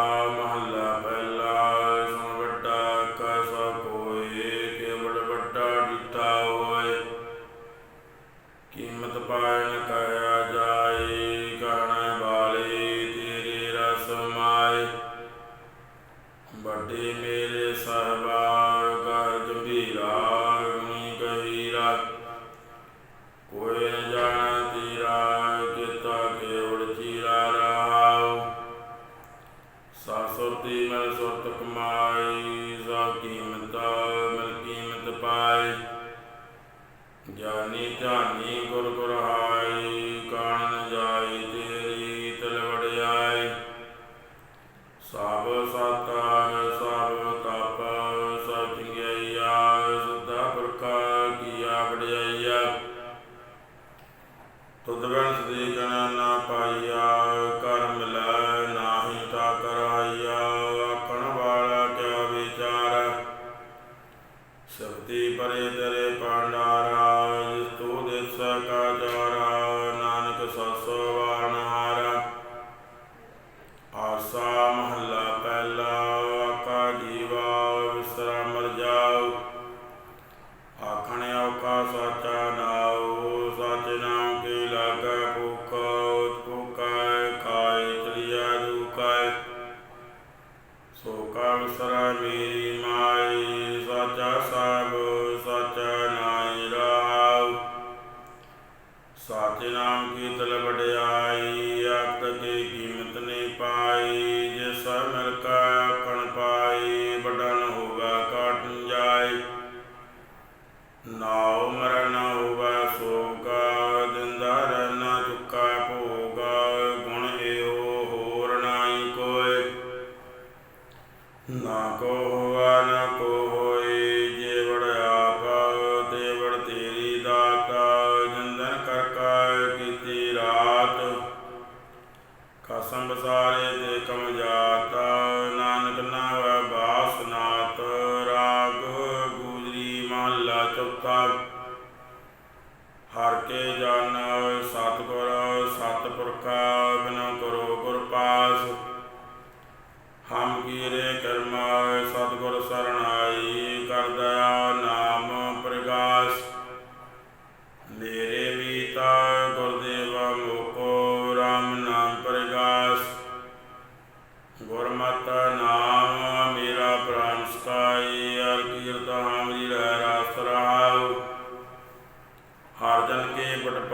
Um. ਤੁਧ ਬਿਨ ਸਦੀ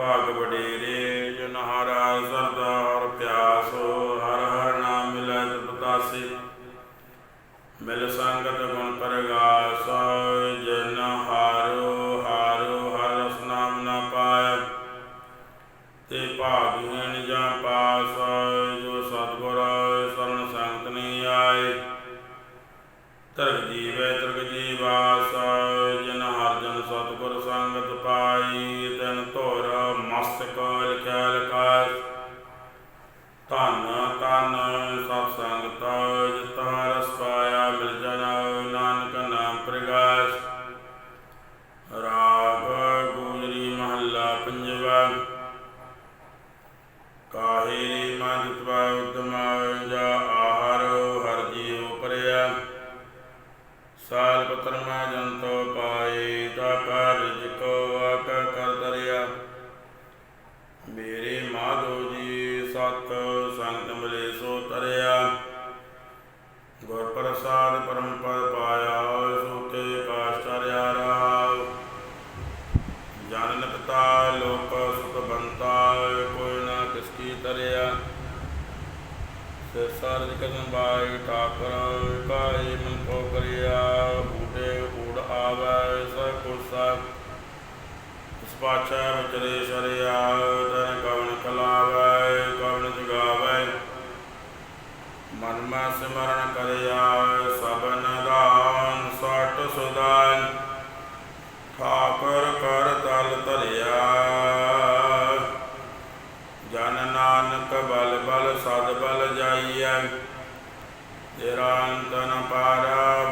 ಭಾಗವಡೇರೇ ਸਕਲ ਕੈ ਲਕਾਸ ਧੰਨ ਧੰਨ ਸਤਸੰਗ ਮਨ ਮਾ ਸਿਮਰਨ ਕਰਿਆ ਸਭਨ ਦਾਨ ਸਟ ਸੁਦਾਨ ਠਾਕਰ ਕਰ ਤਲ ਧਰਿਆ ਜਨ ਨਾਨਕ ਬਲ ਬਲ ਸਦ ਬਲ ਜਾਈਐ। ਤੇਰਾ ਅੰਤਨ ਪਾਰਾ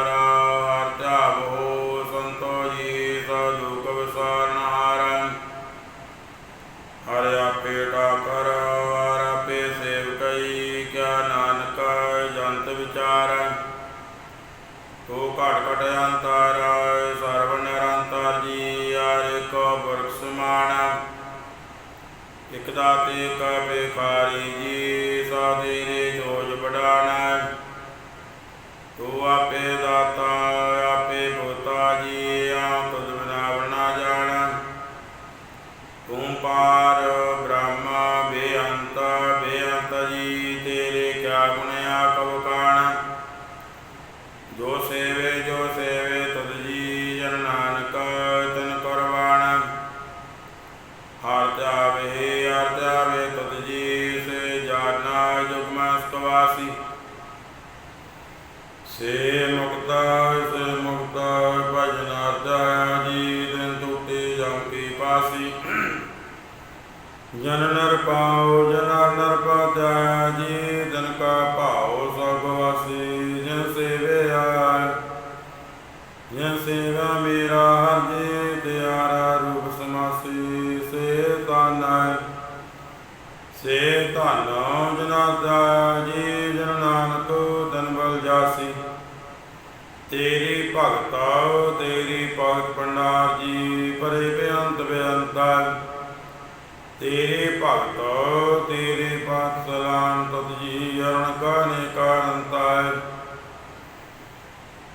ਘਾਟ ਅੰਤਰ ਸਰਬ ਨਿਰੰਤਰ ਜੀ ਹਰ ਕੋ ਬਰਖ ਸਮਾਨ ਇਕ ਦਾਤੇ ਕਾ ਬੇਕਾਰੀ ਜੀ ਸਾਦੇ ਨੇ ਜੋਜ ਬੜਾਣਾ ਤੂੰ ਆਪੇ ਦਾਤਾ, ਆਪੇ ਬੋਤਾ ਜੀ, ਆਪ ਤੁਧ ਬਣਾ ਜਾਣਾ। ਤੂੰ ਪਾਰ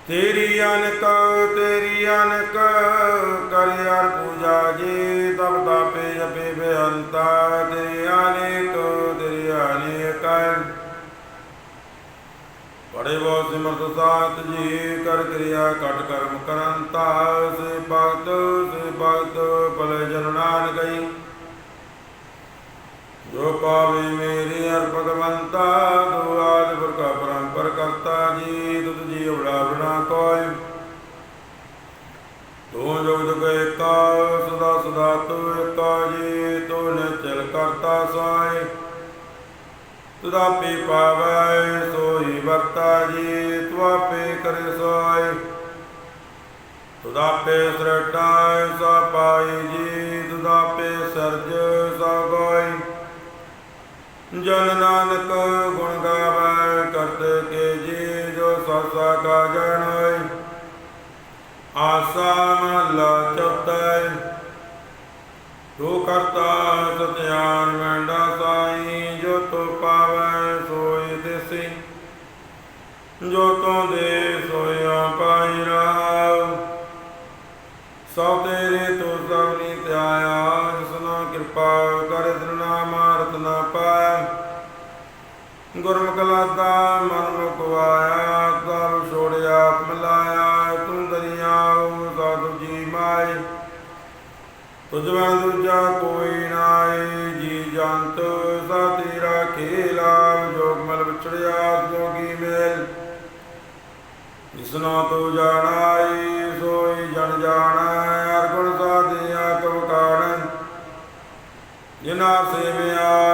ਤੇਰੀ ਅਨਕ ਤੇਰੀ ਅਨਕ, ਕਰ ਯਾਰ ਪੂਜਾ ਜੀ ਦਬਦਾ ਪੇ ਜਪੇ ਬੇਅੰਤਾ ਦਰਿਆ ਨੇ ਤੋ ਦਰਿਆ ਬੜੇ ਬੋ ਸਿਮਰਤ ਸਾਤ ਜੀ, ਕਰ ਕਿਰਿਆ ਘਟ ਕਰਮ ਕਰਨ ਤਾ ਸੇ ਭਗਤ ਸੇ ਭਗਤ, ਭਲੇ ਜਨ ਗਈ ਜੋ। ਪਾਵੇ ਮੇਰੀ ਅਰ ਭਗਵੰਤਾ ਦੁਆਦ ਪ੍ਰਕਾਪਰਾ ਕਰਤਾ ਜੀ, ਤੁਧ ਜੀਵ ਰਾਵਣਾ ਕੋਇ ਤੂੰ ਜੋਗ ਜੁਗ ਏਕਾ, ਸਦਾ ਸਦਾ ਤੂੰ ਏਕਾ ਜੀ, ਤੂੰ ਨਿਚਲ ਕਰਤਾ ਸਾਈ। ਤੁਦਾ ਪਾਵੈ, ਸੋਈ ਵਰਤਾ ਜੀ ਤੁਆ ਕਰੇ ਸੋਈ। ਤੁਦਾ ਪੇ ਸਾ ਪਾਈ ਜੀ ਤੁਦਾ ਸਰਜ ਸਾ ਗੋਈ। ਜਨ ਨਾਨਕ ਗੁਣ ਗਾਵੇ ਜੋ ਸਸਾ ਕਾ ਜਨ ਹੋਇ ਆਸਾ ਮਹਲਾ ਚੌਥਾ ਤੂੰ ਕਰਤਾ ਸਤਿਆਨ ਵੰਡਾ ਸਾਈ, ਜੋ ਤੋ ਪਾਵੈ ਸੋਈ ਜੋ ਤੋ ਦੇ ਸੋਇਆ ਪਾਈ ਰਾਵ। ਸਭ ਤੇਰੇ ਤੋ ਸਭ ਨੀ ਧਿਆਇਆ ਜਿਸਨਾ ਕਿਰਪਾ ਕਰ ਦਰਨਾ ਮਾਰਤ ਨਾ ਪਾਇਆ ਗੁਰਮੁਖ ਲਾਦਾ ਮਨ ਮੁਕਵਾਇਆ ਤੁਝ ਵਣ ਦੂਜਾ ਕੋਈ ਨਾਏ ਜੀ ਜੰਤ ਸਾ ਤੇਰਾ ਖੇਲਾ ਜੋਗ ਮਲ ਵਿਛੜਿਆ, ਜੋਗੀ ਮੇਲ। ਜਿਸਨਾ ਤੂੰ ਜਾਣਾਈ, ਸੋਈ ਜਨ ਜਾਣੈ, ਹਰ ਗੁਣ ਸਾਧਿਆ ਕਉ ਕਾਣ। ਜਿਨਾ ਸੇਵਿਆ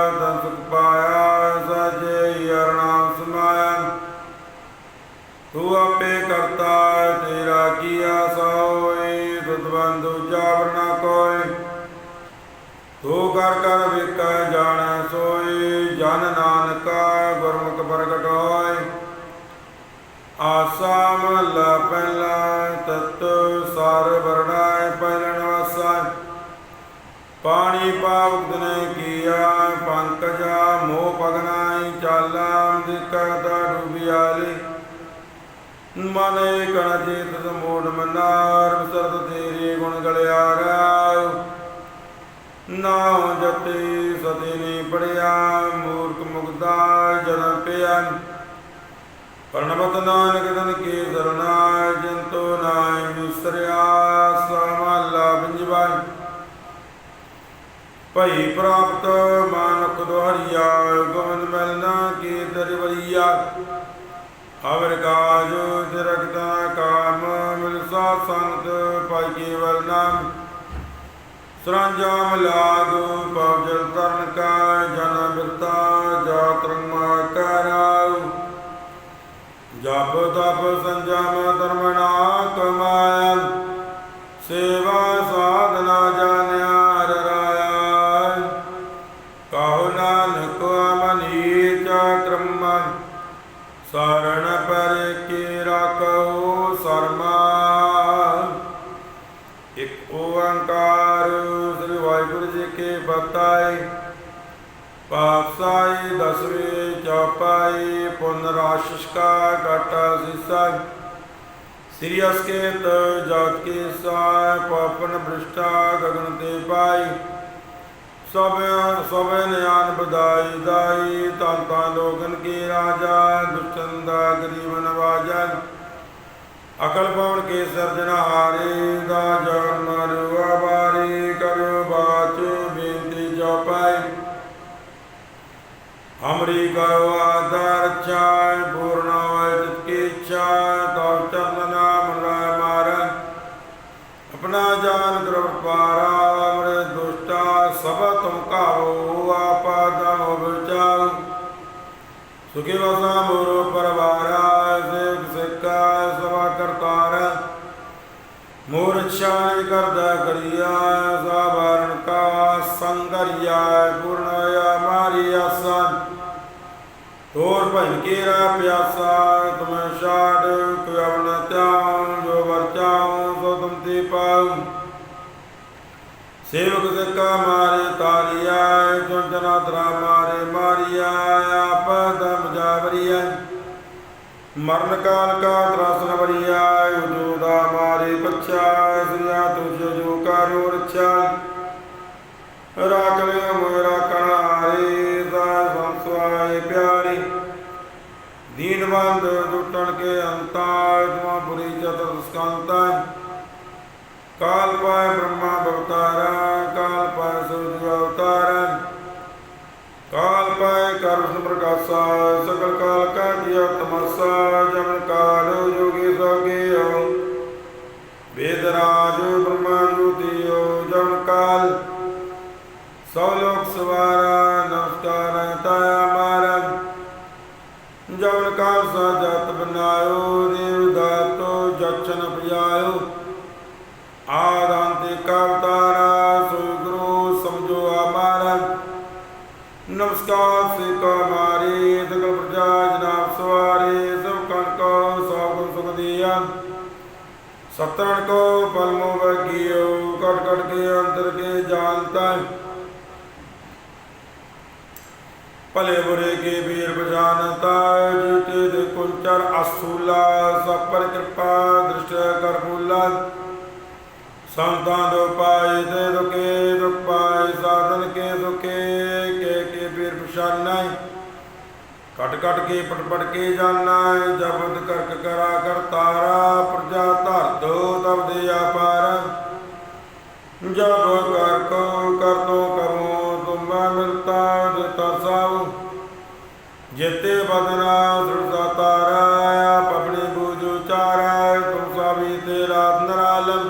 ਕਰ ਕਰ ਵੇਖੈ ਜਾਣੈ ਸੋਈ, ਜਨ ਨਾਨਕਾ ਗੁਰਮੁਖ ਪ੍ਰਗਟ ਹੋਇ। ਆਸਾ ਮਹਲਾ ਪਹਿਲਾ, ਤਤ ਸਾਰ ਵਰਣਾਇ ਪਹਿਲਣ ਵਾਸਾ ਪਾਣੀ ਪਾਵਕ ਨੇ ਕੀਆ, ਪੰਕਜਾ ਮੋਹ ਪਗਨਾਈ ਚਾਲਾ ਦਿਕਦਾ ਡੁਬਿਆਲੀ। ਮਨੇ ਕਣ ਚੇਤ ਮੋੜ ਮਨਾਰ ਸਰਦ ਤੇਰੇ ਗੁਣ ਗਲਿਆਰਾ। ਨਾਉ ਜਤੀ ਸਤੀ ਨੀ ਪੜਿਆ, ਮੂਰਖ ਮੁਗਦਾ ਜਨਮ ਪਿਆ। ਪਰਣਵਤ ਨਾਨਕ ਤਨ ਕੀ ਸਰਣਾ ਜੰਤੋ ਨਾਇ ਵਿਸਰਿਆ, ਸਮਾਲਾ ਬੰਜਵਾ। ਭਈ ਪ੍ਰਾਪਤ ਮਾਨਕ ਦੁਹਰੀਆ ਗੋਵਿੰਦ ਮਿਲਨਾ ਕੀ ਦਰਵਈਆ ਅਵਰ ਕਾਜ ਦਿਰਗਤਾ ਕਾਮ ਮਿਲ ਸਾ ਸੰਤ ਪਾਈ ਕੇਵਲ ਨਾਮ। ਸਰੰਜਾਮ ਲਾਗੂ ਪਵਜਲ ਤਰਨ ਕਾ ਜਨ ਬਿਰਤਾ ਜਾਤ ਰੰਮਾ ਕਰਾਉ ਜਪ ਤਪ ਸੰਜਮ ਧਰਮਣਾ ਕਮਾਇ ਸੇਵਾ ਇੱਕ ਓੰਕਾਰ, ਸ੍ਰੀ ਵਾਹਿਗੁਰੂ ਜੀ ਕੇ ਬਤਾਈ ਪਾਪਸਾਈ ਦਸਵੇਂ ਚੌਪਾਈ, ਪੁਨ ਰਾਸ਼ਿਸ਼ ਕਾ ਘਾਟਾ ਸੀਸਾ। ਸ੍ਰੀ ਅਸਕੇਤ ਜਾਤ ਕੇ ਸਾਇ ਪਾਪਨ ਭ੍ਰਿਸ਼ਟਾ ਗਗਨ ਤੇ ਪਾਈ। ਸਭ ਸਭ ਨਿਆਨ ਬਦਾਈ ਦਾਈ ਤਾਂ ਤਾਂ ਲੋਗਨ ਕੀ ਰਾਜਾ, ਦੁਸ਼ਟਨ ਦਾ ਗਰੀਬ ਨਵਾਜਾ ਅਕਲ ਪਵਨ ਕੇ ਸਿਰਜਣਹਾਰੇ ਦਾ ਜਾਨ ਮਰਵਾ ਬਾਰੀ, ਕਰਿਓ ਬਾਚ ਬੇਨਤੀ ਜੋ ਪਾਈ ਹਮਰੀ ਕਰੋ ਆਦਰ ਚਾਇ ਪੂਰਨ ਹੋਇ ਕੀ ਇੱਛਾ ਤਉ ਚਰਨ ਨਾਮ ਰਾਇ ਮਾਰਨ ਆਪਣਾ ਜਾਨ ਕਰੋ ਪਾਰਾ, ਅਮਰੇ ਦੁਸ਼ਟਾ ਸਭ ਤੁਮ ਕਾਹੋ ਆਪਾ ਦਮ ਵਿਚਾਰ ਸੁਖੀ ਵਸਾ ਮੋਰੋ ਪਰਵਾਰਾ ਮੋਰ ਕਰਦਾ ਕਰਿਆ ਸਾਵਰਨ ਕਾ ਸੰਗਰਿਆ ਪੂਰਨਇਆ ਮਾਰੀ ਆਸਨ ਤੋਰ ਭਨ ਕੇਰਾ ਪਿਆਸਾ, ਤੁਮ ਛਾੜ ਕੁਵਨ ਤਿਆਉ ਜੋ ਵਰ ਸੋ ਤੁਮ ਤੇ ਪਾਉ। ਸੇਵਕ ਸਿੱਕਾ ਮਾਰੇ ਤਾਰੀਆ ਜੋ ਜਨਾ ਤਰਾ ਮਾਰੇ ਮਾਰੀਆ, ਆਪ ਮਰਨ ਕਾਲ ਕਾ ਤਰਾਸਨ ਵਰੀਆ ਉਜੋ ਦਾ ਮਾਰੇ ਪਛਾ ਸ੍ਰੀਆ ਤੁਜ ਜੋ ਕਰੋ ਰਛਾ। ਰਾਖ ਲਿਓ ਮੇਰਾ ਕਣਾਰੇ ਦਾ ਸੰਸਵਾਏ ਪਿਆਰੀ। ਦੀਨਵੰਦ ਟੁੱਟਣ ਕੇ ਅੰਤਾ ਤੁਮਾ ਪੁਰੀ ਚਤੁਰ ਸਕੰਤਾ ਕਾਲ ਪਾਏ ਬ੍ਰਹਮਾ ਬਵਤਾਰਾ ਕਾਲ ਪਾਏ ਸੂਰਜ ਅਵਤਾਰਾ। ਕਾਲ ਪਾਏ ਕਰੁਣ ਪ੍ਰਕਾਸ਼ਾ ਸਾਜਤ ਬਨਾਇਓ ਦੇਵ ਦਾਤੋ ਜਛਨ ਪਿਆਇਓ। ਆਦੰਤੇ ਕਵਤਾਰਾ ਸੋਈ ਗੁਰੂ ਸਮਝੋ ਆਮਾਰਾ। ਨਮਸਕਾਰ ਸੇ ਕਾ ਮਾਰੇ, ਸਗਲ ਪ੍ਰਜਾ, ਜਨਾਬ ਸਵਾਰੇ, ਸਭ ਕਣ ਕੋ, ਸਭ ਗੁਣ ਸੁਖ ਦੀਆ। ਸਤਰਣ ਕੋ ਪਲਮੋ ਵਗਿਓ ਕਟ ਕਟ ਕੇ ਅੰਦਰ ਕੇ ਜਾਣਤਾ ਭਲੇ ਬੁਰੇ ਕੇ ਵੀਰ ਬਜਾਨਤਾ ਜੀਤੇ ਦੇ ਕੁੰਚਰ ਅਸੂਲਾ, ਸਭ ਕਿਰਪਾ ਦ੍ਰਿਸ਼ਟ ਕਰ ਬੁਲਾ ਸੰਤਾਂ ਦੋ ਪਾਏ ਤੇ ਦੁਕੇ ਦੁਖ ਪਾਏ ਸਾਧਨ ਕੇ ਦੁਕੇ ਕੇ ਕੇ ਵੀਰ ਪਛਾਨਾ ਕਟ ਕਟ ਕੇ ਪਟ ਪਟ ਕੇ ਜਾਣਾ ਜਬਦ ਕਰਕ ਕਰਾ ਕਰ ਤਾਰਾ, ਪ੍ਰਜਾ ਧਰ ਦੋ ਤਬ ਦੇ ਆਪਾਰ। ਜਬ ਕਰ ਕੋ, ਕਰ ਤੋ, ਕਰੋ ਜਿਤੇ ਬਦਨਾ ਸੁਰਤਾ ਤਾਰਾ ਆਪ ਆਪਣੀ ਬੂਝ ਉਚਾਰੈ, ਤੁਮ ਸਾਵੀ ਤੇ ਰਾਤ ਨਰਾਲਮ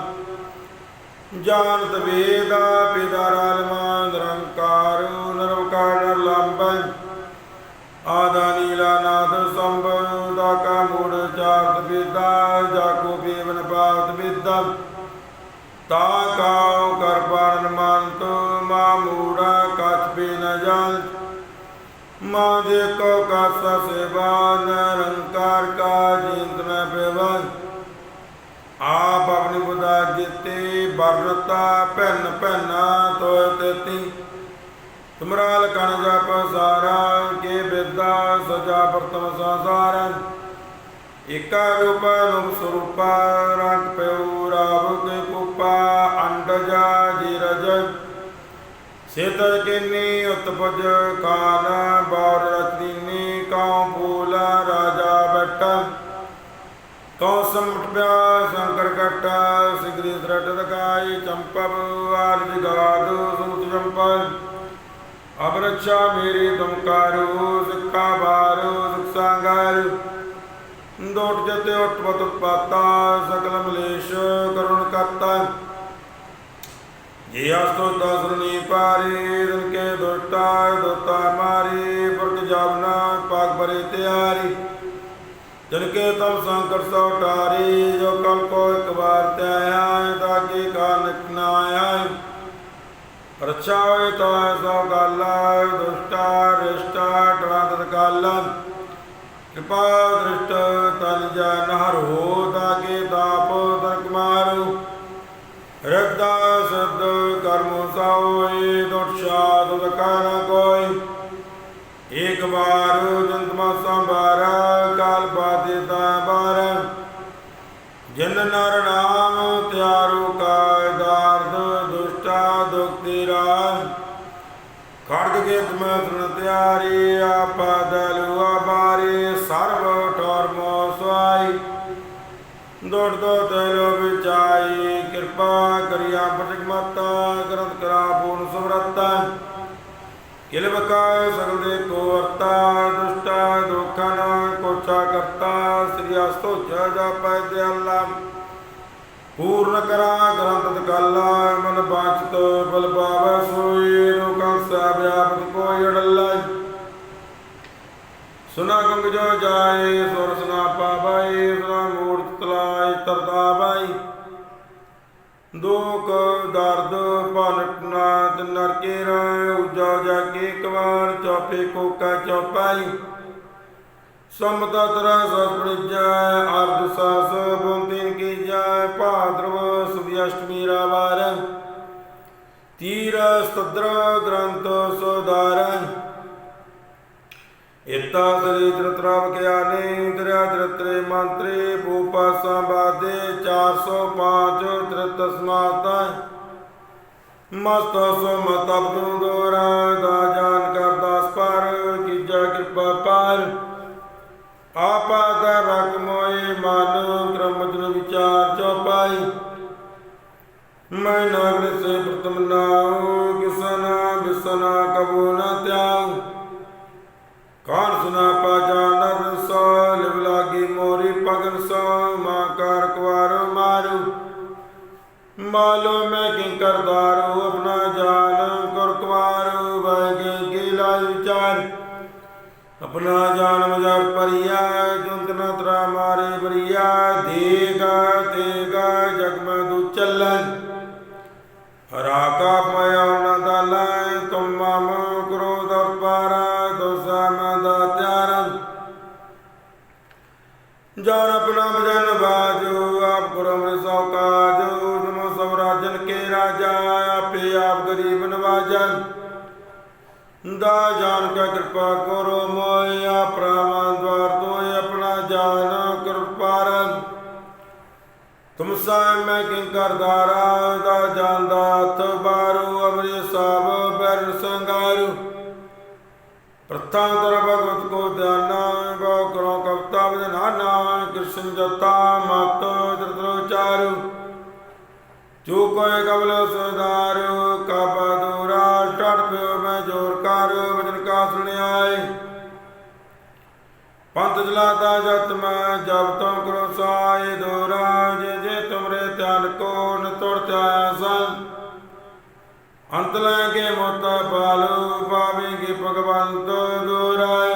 ਜਾਣਤ ਵੇਦਾ ਪਿਦਾ ਰਾਲਮਾ ਨਿਰੰਕਾਰ ਨਿਰਵਕਾਰ ਨਿਰਲੰਬੈ। ਆਦਾ ਨੀਲਾ ਨਾਦ ਸੰਭ ਦਾ ਕਾ ਮੂੜ ਚਾਰਤ ਵਿਦਾ ਜਾ ਕੋ ਬੇਵਨ ਬਾਤ ਤਾ ਕਾਉ ਕਰ ਪਾਰਨ ਮੰਤ ਮਾ ਮੂੜਾ ਕਛ ਬੇ ਨ ਜਾਣ ਮਾ ਦੇ ਕੋ ਕਾਸਾ ਸੇਵਾ, ਨਿਰੰਕਾਰ ਕਾ ਜੀਂਤ ਨ ਪੇਵਾ ਆਪ ਆਪਣੀ ਬੁਧਾ ਜਿਤੇ ਬਰਨਤਾ ਭੈਨ ਭੈਨਾ ਤੋਇ ਤੇਤੀ। ਤੁਮਰਾ ਲਖਣ ਜਪ ਸਾਰਾ, ਕੇ ਵਿਦਾ ਸਜਾ ਪ੍ਰਤਮ ਸੰਸਾਰ। ਏਕਾ ਰੂਪ ਰੂਪ ਸਰੂਪਾ, ਰੰਗ ਪਿਉ ਰਾਵ ਕੇ ਕੁਪਾ, ਅੰਡਜਾ ਜੀਰਜ। ਸੇਤ ਕਿਨੀ ਉਤਪਜ ਕਾਨ, ਬਾਰ ਰਤੀਨੀ ਕਉ ਫੂਲਾ, ਰਾਜਾ ਬੈਠਾ। ਕਉ ਸਮਟ ਸ਼ੰਕਰ ਕਟਾ ਸਿਗਰੀ ਦ੍ਰਟ ਦਕਾਈ ਚੰਪਵ ਆਰਜ ਗਾਦ ਸੂਤ ਜੰਪਰ ਅਬ ਮੇਰੀ ਤੁਮ ਸਿੱਕਾ ਸਿੱਖਾ ਬਾਰੂ ਸਿਕਸਾਗਰ ਦੋਟ ਜਤੇ ਉਟਪਤ ਪਾਤਾ, ਸਕਲ ਮਲੇਸ਼, ਕਰੁਣ ਕਰਤਾ। ਜੇ ਅਸਤੋ ਦਸਰਨੀ ਪਾਰੀ ਰਨ ਕੇ ਦੁਟਾ ਦੁਤਾ ਮਾਰੀ ਪੁਰਖ ਜਾਵਨਾ ਪਾਗ ਬਰੇ ਤਿਆਰੀ। ਜਨ ਕੇ ਤਮ ਸੰਕਟ ਸੋ ਟਾਰੀ ਜੋ ਕਲ ਕੋ ਇੱਕ ਵਾਰ ਤੇ ਆਇਆ ਤਾਂ ਕੀ ਕਾਰਨ ਨਾ ਆਇਆ। ਰੱਛਾ ਹੋਏ ਤਾਂ ਸੋ ਗੱਲ ਦੁਸ਼ਟਾ, ਰਿਸ਼ਟਾ ਟਵਾਦਤ ਕਾਲ ਕਿਰਪਾ ਦ੍ਰਿਸ਼ਟ ਤਨ ਜਨ ਹਰ ਹੋ ਦਾਗੇ ਤਾਪ ਤਰਕ ਮਾਰੂ। ਰੱਦਾ ਸਦ ਕਰਮ ਸਾਓਏ ਦੁਸ਼ਾ ਦੁਦ ਕੋਈ। ਏਕ ਵਾਰ ਜੰਤ ਸੰਭਾਰਾ, ਕਾਲ ਬਾਦੇ ਤਾ ਬਾਰ। ਜਨ ਨਰ ਨਾਮ ਤਿਆਰੂ ਕਾਇ ਦਾਰਦ ਦੁਸ਼ਟਾ ਦੁਖਤੀ ਰਾਜ ਖੜਗ ਕੇ ਤੁਮੈ ਸੁਣ ਤਿਆਰੀ, ਆਪਾ ਦਲੁਆ ਬਾਰੇ। ਸਰਬ ਠੋਰ ਮੋ ਸੁਆਈ ਦੋ ਤੇਲੋ ਕਿਰਪਾ ਕਰਿਆ ਪਟਕ ਮਤਾ, ਗ੍ਰੰਥ ਕਰਾ ਪੂਰਨ ਸੁਵਰਤਾ ਕਿਲਵਕਾ ਸਗਲ ਦੇ ਕੋ ਅਰਤਾ ਦੁਸ਼ਟਾ ਦੁਖਨ ਕੋਚਾ ਕਰਤਾ, ਸ੍ਰੀ ਅਸਤੋ ਜੈ ਜਾਪੈ ਤੇ ਅੱਲਾ ਪੂਰਨ ਕਰਾ ਗ੍ਰੰਥ ਕਾਲਾ ਮਨ ਬਾਚਤ ਬਲ ਪਾਵੈ ਸੋਈ ਲੋਕਾਂ ਸਾ ਵਿਆਪਤ ਕੋਈ ਅੜਲਾ। ਸੁਨਾ ਗੰਗ ਜੋ ਜਾਏ, ਸੁਰ ਸੁਨਾ ਪਾਵੈ ਸੁਨਾ ਮੂਰਤ ਤਲਾਈ ਤਰਦਾ ਬਾਈ ਦੁਖ, ਦਰਦ ਭਨਟਨਾ ਤੇ ਨਰਕੇ ਰਾਇ ਉਜਾ ਜਾ ਕੇ ਇੱਕ ਚੌਪੇ ਕੋਕਾ ਚੌਪਾਈ ਸਮਤਾ ਤਰਾ ਸਸ ਅਰਧ ਸਾਸ, ਬੁੰਦਿਨ ਕੀ ਜੈ, ਭਾਦਰਵ ਸੁਭੀ ਰਾਵਾਰ। ਤੀਰ ਸਤਦਰ ਗ੍ਰੰਥ ਸੋਦਾਰ ਇਤਾ ਸਰੀ ਤਰਤਰਾਵ ਗਿਆਨੀ ਦਰਿਆ ਦਰਤਰੇ ਮੰਤਰੇ ਭੂਪਾ ਸੰਬਾਦੇ 405 ਤ੍ਰਿਤ ਸਮਾਤਾ ਮਸਤ ਸੋ ਦੋਰਾ ਦਾ ਜਾਨ ਕਰਦਾਸ ਪਰ ਕੀਜਾ ਕਿਰਪਾ ਪਾਰ। ਆਪਾ ਦਾ ਰਕ ਮੋਏ, ਮਨ ਕ੍ਰਮਤਨ ਵਿਚਾਰ ਚੋਪਾਈ ਮੈਂ ਨਾਗਰ ਸੇ ਪ੍ਰਤਮ ਨਾਉ ਕਿਸਨਾ ਬਿਸਨਾ ਕਬੂ ਨਾ ਤਿਆਗ। ਮਾਲੋ ਮੈਂ ਕਿ ਕਰਦਾਰੂ ਆਪਣਾ ਜਾਨ ਕਰ ਕੁਵਾਰ ਵੈਗੇ ਕੀ ਵਿਚਾਰ। ਆਪਣਾ ਜਾਨ ਮਜਰ ਪਰਿਆ ਜੋ ਤਨ ਤਰਾ ਮਾਰੇ ਬਰੀਆ ਦਾ ਜਾਨ ਕਾ ਕਿਰਪਾ ਕਰੋ ਮੋਇਆ ਪ੍ਰਮਾਨ ਦਵਾਰ ਤੋਏ ਆਪਣਾ ਜਾਨ ਕਿਰਪਾਰਨ ਤੁਮ ਸਾਇ ਮੈਂ ਕਿੰਕਰ ਦਾਰਾ ਦਾ ਜਾਨ ਹੱਥ ਬਾਰੂ ਅਮਰੀ ਸਾਬ ਬਰਨ ਸੰਗਾਰੂ ਪ੍ਰਥਮ ਦਰ ਭਗਵਤ ਕੋ ਧਿਆਨਾ, ਬਹੁ ਕਰੋ ਕਵਤਾ ਵਿਧਾਨਾ ਕ੍ਰਿਸ਼ਨ ਜਤਾ ਮਤ ਦਰਦਰੋ ਚਾਰੂ ਜੋ ਕੋਇ ਕਬਲ ਸੁਧਾਰ ਕਾਬਾ ਦੂਰਾ ਪੰਥ ਜਲਾਤਾ ਜਤ ਮੈਂ ਜਬ ਤੁਮ ਕਰੋ ਸਾਏ ਦੋਰਾ, ਜੇ ਤੁਮਰੇ ਧਿਆਨ ਕੋ ਨ ਤੁਰ ਸੰ ਅੰਤ ਲੈ ਕੇ ਮੋਤ ਪਾਲੂ ਪਾਵੇਂਗੇ ਭਗਵੰਤ ਦੋਰਾਏ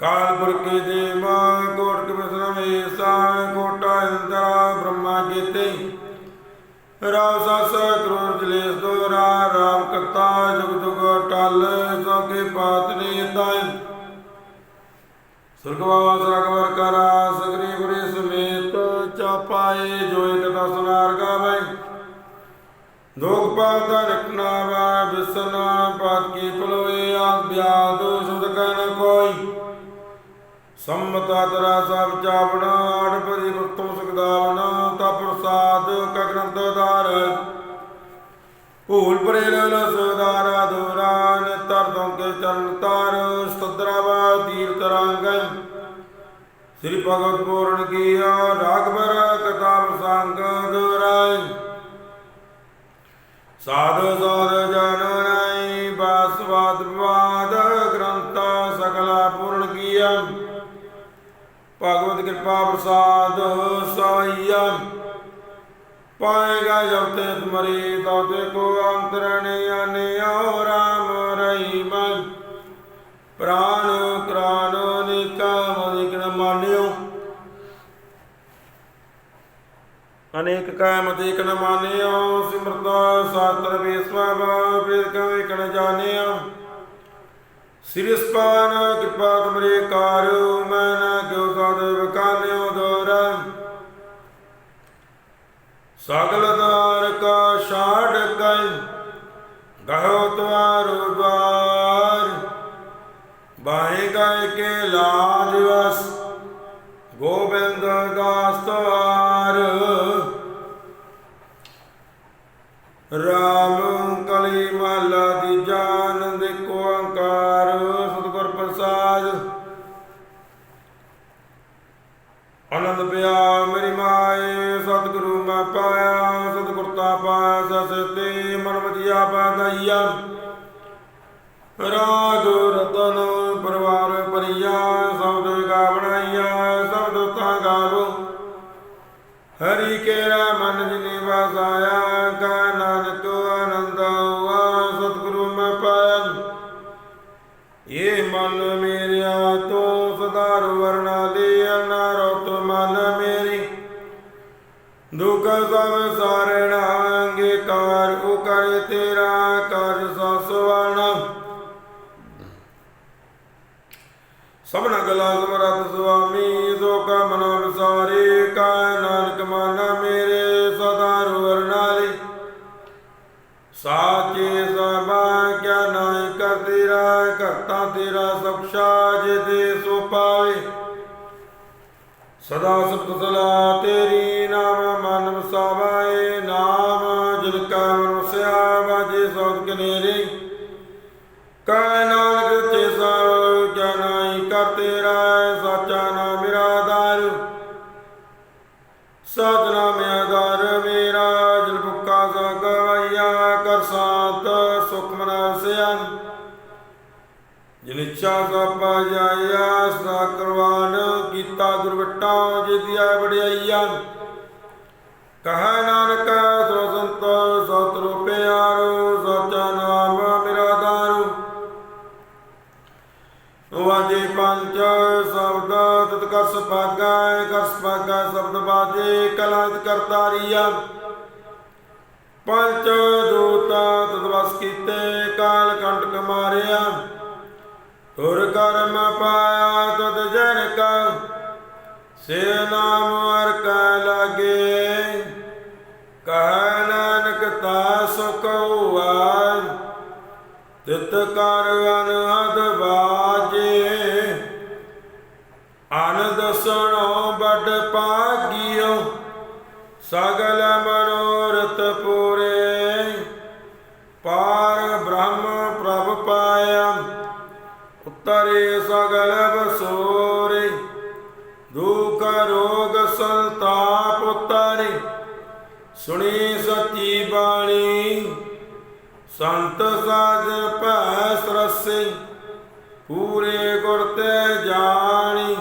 ਕਾਲ ਪੁਰਖ ਦੇ ਮਾਂ, ਕੋਟ ਕੇ ਬਸਨਮ ਏਸਾ ਕੋਟਾ ਇੰਦਰਾ ਬ੍ਰਹਮਾ ਕੀਤੇ ਰਾਵ ਸਸ ਕਰੂਰ ਜਲੇਸ ਦੋਰਾ, ਰਾਮ ਕਤਾ ਜੁਗ ਜੁਗ ਟਲ ਸੋ ਕੇ ਤਾਈ ਸੁਰਗਵਾਸ ਰਗਵਰ ਕਰਾ, ਸਗਰੀ ਗੁਰੇ ਸਮੇਤ ਚਾਪਾਏ ਜੋ ਇਕ ਦਸ ਨਾਰ ਗਾਵੇ ਲੋਕ ਪਾਤਾ ਰਖਣਾ ਬਿਸਨਾ ਪਾਤ ਕੀ ਪਲੋਏ ਆ ਬਿਆਦ ਸੁਧ ਕਨ ਕੋਈ। ਸੰਮਤਾ ਤਰਾ ਸਭ ਚਾਵਣਾ ਆੜਪਦੀ ਗੁਰਤੋਂ ਸੁਖਦਾਵਣਾ ਤਾ ਪ੍ਰਸਾਦ ਕਗਰੰਤ ਧਾਰ ਭੂਲ ਪਰੇ ਰਲ ਸੁਦਾਰਾ ਦੂਰਾ ਨਿਤਰ ਚਰਨ ਤਾਰ ਸਤਦਰਾਵਾ ਤੀਰਤ ਰੰਗ ਸ੍ਰੀ ਭਗਵਤ ਪੂਰਨ ਕੀਆ ਰਾਗਵਰ ਕਥਾ ਪ੍ਰਸੰਗ ਦੁਰਾਈ ਸਾਧੂ ਸਾਧ ਜਨ ਨਾਈ ਬਾਸਵਾਦ ਵਾਦ ਗ੍ਰੰਥਾ ਸਕਲਾ ਪੂਰਨ ਕੀਆ। ਭਗਵਤ ਕਿਰਪਾ ਪ੍ਰਸਾਦ ਸਾਈਆ। ਪਾਏਗਾ ਜਬ ਤੇ ਤੁਮਰੀ ਤੋਤੇ ਕੋ ਅੰਤਰਣੇ ਅਨਿਓ ਰਾਮ ਰਹੀਮ ਪ੍ਰਾਨ ਕ੍ਰਾਨ ਨਿਕਮ ਨਿਕਣ ਮਾਨਿਓ। ਅਨੇਕ ਕਾਮ ਦੇਖ ਨ ਮਾਨਿਓ, ਸਿਮਰਤ ਸਾਤਰ ਬੇਸਵਬ ਬ੍ਰਿਤ ਕਵੇ ਕਣ ਜਾਣਿਓ ਸ੍ਰੀ ਸਪਾਨ ਕਿਰਪਾ ਤੁਮਰੇ ਕਾਰਿਓ ਮੈਂ ਨਾ ਕਿਉ ਸਾਧ ਬਕਾਨਿਓ ਦੋਰਾ ਸਗਲ ਦਾਰ ਕਾ ਛਾੜ ਕੈ ਗਹੋ ਤਵਾਰੋ ਦਵਾਰ ਬਾਹੇ ਗਏ ਕੇ ਲਾਜ ਵਸ, ਗੋਬਿੰਦ ਦਾਸ ਤਵਾਰ। ਰਾਮ ਪਾਇਆ ਮਨ ਵਜਿਆ ਬਾਗਈਆ ਰਾਗ ਰਤਨ ਪਰਵਾਰ ਪਰਿਆ ਸਬਦ ਗਾ ਸਬਦ ਤਾ ਗਾਵੋ ਹਰੀ ਕੇਰਾ ਮਨ ਜਿਨੇ ਵਸਾਇਆ, ਕਾ ਨਾਨਕ ਆਨੰਦ ਹੁਆ ਸਤਿਗੁਰੂ ਮੈਂ ਪਾਇਆ। ਇਹ ਮਨ ਮੇਰਿਆ, ਤੋ ਸਦਾ ਵਰਨਾ ਦੇ, ਅਨਾਰਤ ਮਨ ਮੇਰੀ। ਦੁਖ ਸਭ ਸਾਰਣਾ ਤੇਰਾ ਕਰ ਸਸਵਣ ਸਭਨਾ ਗਲਾ ਸਮਰਤ ਸੁਆਮੀ, ਸੋ ਕਾ ਮਨ ਵਿਸਾਰੇ ਕਾ ਨਾਨਕ ਮਨ ਮੇਰੇ ਸਦਾ ਵਰਨਾਲੀ ਸਾਚੇ ਸਭਾ ਕਿਆ ਨਾਇ ਕਰ ਤੇਰਾ, ਕਰਤਾ ਤੇਰਾ ਸਖਸ਼ਾ ਜੇ ਦੇ ਸੋ ਪਾਵੇ। ਸਦਾ ਸਤ ਸਲਾ ਤੇਰੀ ਨਾਮ ਇੱਛਾ ਸਭ ਜਾਇਆ ਸਾਕਰਵਾਨ ਕੀਤਾ ਗੁਰਵਟਾ ਜਿਦਿਆ ਵਡਿਆਈਆ। ਕਹਾ ਨਾਨਕ, ਸੋ ਸੰਤ, ਸਤ ਰੂਪਿਆਰ ਸਚਾ ਨਾਮ ਮੇਰਾ ਦਾਰੂ ਵਾਜੇ ਪੰਜ, ਸ਼ਬਦ ਤਤ ਕਸ ਭਾਗਾ ਕਸ ਭਾਗਾ ਸ਼ਬਦ ਬਾਜੇ ਕਲੰਤ ਕਰਤਾਰੀਆ ਪੰਜ, ਦੂਤਾ ਤਤ ਵਸ ਕੀਤੇ, ਕਾਲ ਕੰਟਕ ਮਾਰਿਆ। ਤੁਰ ਕਰਮ ਪਾਇਆ ਤਦ ਜਨ ਕਾ ਸੇ ਨਾਮ ਅਰ ਕੈ ਲਾਗੇ। ਕਹਿ ਨਾਨਕ ਤਾ ਸੁਖ ਹੋਆ, ਤਿਤ ਕਰ ਅਨਹਦ ਬਾਜੇ। ਆਨੰਦ ਸੁਣੋ ਬੜ ਪਾਗਿਓ ਸਗਲ ਸੁਣੀ ਸੱਚੀ ਬਾਣੀ, ਸੰਤ ਸਾਜਰ ਭੈ ਸਰਸੇ ਪੂਰੇ ਗੁਰ ਤੇ ਜਾਣੀ।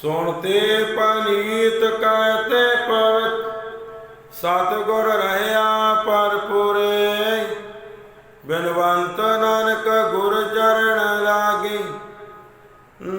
ਸੁਣਤੇ ਪਨੀਤ ਕਹਤੇ ਪਵਿੱਤ ਸਤ ਗੁਰ ਰਹਿਆ ਪਰਪੁਰੇ ਬਿਨਵੰਤ ਨਾਨਕ